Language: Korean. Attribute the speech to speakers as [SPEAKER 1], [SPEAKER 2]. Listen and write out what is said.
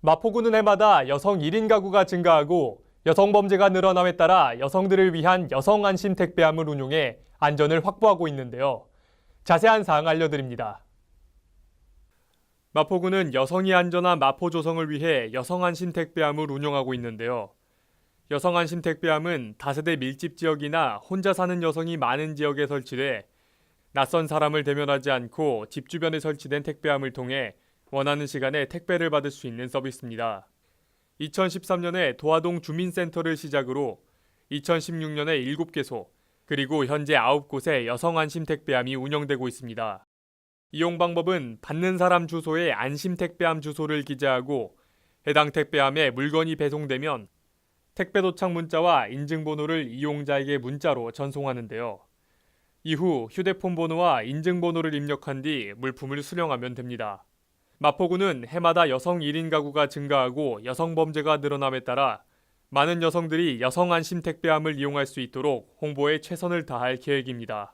[SPEAKER 1] 마포구는 해마다 여성 1인 가구가 증가하고 여성 범죄가 늘어남에 따라 여성들을 위한 여성 안심 택배함을 운용해 안전을 확보하고 있는데요. 자세한 사항 알려드립니다. 마포구는 여성이 안전한 마포 조성을 위해 여성 안심 택배함을 운영하고 있는데요. 여성 안심 택배함은 다세대 밀집 지역이나 혼자 사는 여성이 많은 지역에 설치돼 낯선 사람을 대면하지 않고 집 주변에 설치된 택배함을 통해 원하는 시간에 택배를 받을 수 있는 서비스입니다. 2013년에 도화동 주민센터를 시작으로 2016년에 7개소, 그리고 현재 9곳의 여성 안심 택배함이 운영되고 있습니다. 이용 방법은 받는 사람 주소에 안심 택배함 주소를 기재하고 해당 택배함에 물건이 배송되면 택배 도착 문자와 인증번호를 이용자에게 문자로 전송하는데요. 이후 휴대폰 번호와 인증번호를 입력한 뒤 물품을 수령하면 됩니다. 마포구는 해마다 여성 1인 가구가 증가하고 여성 범죄가 늘어남에 따라 많은 여성들이 여성 안심 택배함을 이용할 수 있도록 홍보에 최선을 다할 계획입니다.